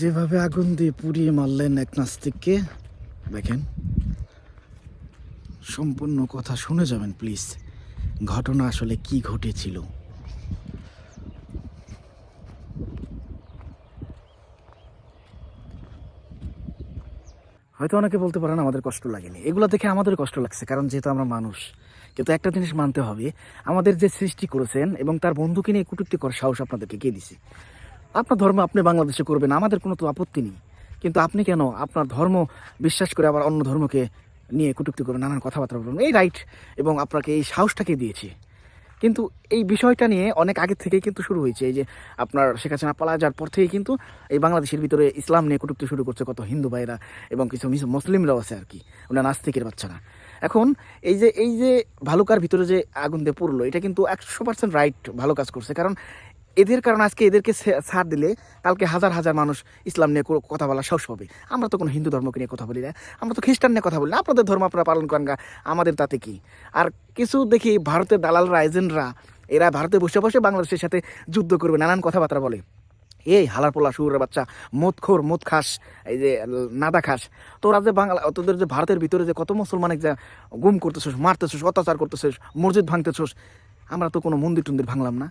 যেভাবে আগুন দিয়ে পুড়িয়ে মারলেন এক নাস্তিককে, দেখেন, সম্পূর্ণ কথা শুনে যাবেন প্লিজ ঘটনা আসলে কি ঘটেছিল? হয়তো অনেকে বলতে পারেন আমাদের কষ্ট লাগেনি। এগুলো দেখে আমাদের কষ্ট লাগছে, কারণ যেহেতু আমরা মানুষ, কিন্তু একটা জিনিস মানতে হবে, আমাদের যে সৃষ্টি করেছেন এবং তার বন্ধুকে নিয়ে কুটুক্তি করার সাহস আপনাদেরকে কে দিছে? আপনার ধর্ম আপনি বাংলাদেশে করবেন, আমাদের কোনো তো আপত্তি নেই। কিন্তু আপনি কেন আপনার ধর্ম বিশ্বাস করে আবার অন্য ধর্মকে নিয়ে কুটুক্তি করবেন নানান কথাবার্তা বলবেন এই রাইট এবং আপনাকে এই সাহসটাকে দিয়েছে। কিন্তু এই বিষয়টা নিয়ে অনেক আগে থেকেই কিন্তু শুরু হয়েছে। এই যে আপনার শেখ হাসিনা পালা যাওয়ার পর থেকেই কিন্তু এই বাংলাদেশের ভিতরে ইসলাম নিয়ে কটূক্তি শুরু করছে কত হিন্দু ভাইরা এবং কিছু মিস- মুসলিমরাও আছে আর কি। ওনার নাস্তিকের বাচ্চারা। এখন এই যে এই যে ভালুকার ভিতরে যে আগুন দিয়ে পড়ল এটা কিন্তু একশো পার্সেন্ট রাইট ভালো কাজ করছে। কারণ এদের কারণে আজকে এদেরকে ছাড় দিলে কালকে হাজার হাজার মানুষ ইসলাম নিয়ে কথা বলা সাহস পাবে। আমরা তো কোনো হিন্দু ধর্মকে নিয়ে কথা বলি না। আমরা তো খ্রিস্টান নিয়ে কথা বলি না। আপনাদের ধর্ম আপনারা পালন করেন আমাদের তাতে কি? আর কিছু দেখি ভারতের দালালরা, এজেন্টরা, এরা ভারতে বসে বসে বাংলাদেশের সাথে যুদ্ধ করবে, নানান কথাবার্তা বলে। এই হালার পোলা শুয়োরের বাচ্চা মদ খোর মদ খাস এই যে নাদা খাস তোরা যে বাংলা তোদের যে ভারতের ভিতরে যে কত মুসলমানের যে গুম করতেছিস, মারতেছিস, অত্যাচার করতেছিস, মসজিদ ভাঙতেছিস, আমরা তো কোনো মন্দির টন্দির ভাঙলাম না।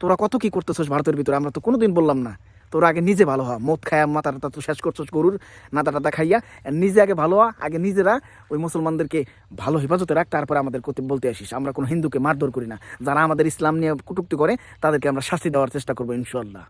তোরা কত কি করতেছ ভারতের ভিতরে? আমরা তো কোনোদিন বললাম না। তোরা আগে নিজে ভালো হওয়া মদ খায়া মাথা টাতা তো শেষ করছিস গরুর নাতা টাতা খাইয়া নিজে আগে ভালো হওয়া আগে নিজেরা ওই মুসলমানদেরকে ভালো হেফাজতে রাখ, তারপরে আমাদের করতে বলতে আসিস। আমরা কোনো হিন্দুকে মারধর করি না। যারা আমাদের ইসলাম নিয়ে কুটুক্তি করে, তাদেরকে আমরা শাস্তি দেওয়ার চেষ্টা করব ইনশাল্লাহ